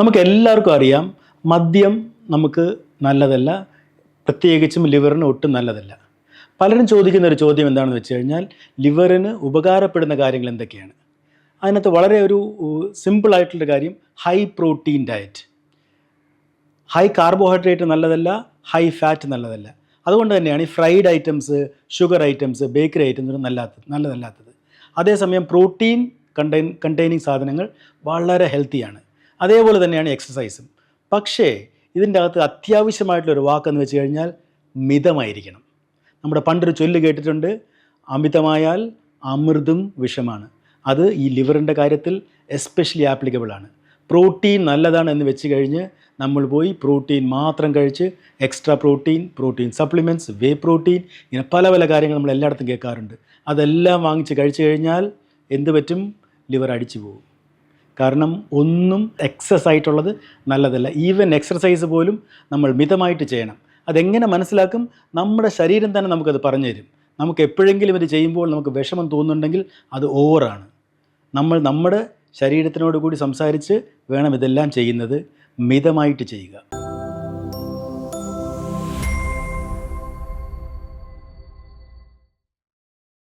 നമുക്ക് എല്ലാവർക്കും അറിയാം മദ്യം നമുക്ക് നല്ലതല്ല പ്രത്യേകിച്ചും ലിവറിന് ഒട്ടും നല്ലതല്ല. പലരും ചോദിക്കുന്ന ഒരു ചോദ്യം എന്താണെന്ന് വെച്ച് കഴിഞ്ഞാൽ ലിവറിന് ഉപകാരപ്പെടുന്ന കാര്യങ്ങൾ എന്തൊക്കെയാണ്? അതിനകത്ത് വളരെ ഒരു സിമ്പിൾ ആയിട്ടുള്ള കാര്യം high protein diet high carbohydrate നല്ലതല്ല ഹൈ ഫാറ്റ് നല്ലതല്ല. അതുകൊണ്ട് തന്നെയാണ് ഈ fried items sugar items bakery items നല്ലാത്ത നല്ലതല്ലാത്തത്. അതേസമയം പ്രോട്ടീൻ കണ്ടെയ്ൻ കണ്ടെയ്നിങ് സാധനങ്ങൾ വളരെ ഹെൽത്തിയാണ് അതേപോലെ തന്നെയാണ് എക്സസൈസും പക്ഷേ ഇതിന്റെ അകത്ത് അത്യാവശ്യമായിട്ടുള്ള ഒരു വാക്കെന്ന് വെച്ച് കഴിഞ്ഞാൽ മിതമായിരിക്കണം. നമ്മുടെ പണ്ടൊരു ചൊല്ല് കേട്ടിട്ടുണ്ട് അമിതമായാൽ അമൃതും വിഷമാണ്. അത് ഈ ലിവറിന്റെ കാര്യത്തിൽ എസ്പെഷ്യലി ആപ്ലിക്കബിൾ ആണ്. പ്രോട്ടീൻ നല്ലതാണ് എന്ന് വെച്ച് കഴിഞ്ഞ് നമ്മൾ പോയി പ്രോട്ടീൻ മാത്രം കഴിച്ച് extra protein protein supplements whey protein ഇങ്ങനെ പല പല കാര്യങ്ങൾ നമ്മൾ എല്ലായിടത്തും കേൾക്കാറുണ്ട്. അതെല്ലാം വാങ്ങിച്ച് കഴിച്ചു കഴിഞ്ഞാൽ എന്ത് പറ്റും? ലിവർ അടിച്ചു പോകും. കാരണം ഒന്നും എക്സസ് ആയിട്ടുള്ളത് നല്ലതല്ല. ഈവൻ എക്സർസൈസ് പോലും നമ്മൾ മിതമായിട്ട് ചെയ്യണം. അതെങ്ങനെ മനസ്സിലാക്കും? നമ്മുടെ ശരീരം തന്നെ നമുക്കത് പറഞ്ഞു തരും. നമുക്ക് എപ്പോഴെങ്കിലും ഇത് ചെയ്യുമ്പോൾ നമുക്ക് വിഷമം തോന്നുന്നുണ്ടെങ്കിൽ അത് ഓവറാണ് നമ്മൾ നമ്മുടെ ശരീരത്തിനോട് കൂടി സംസാരിച്ച് വേണം ഇതെല്ലാം ചെയ്യുന്നത് മിതമായിട്ട് ചെയ്യുക.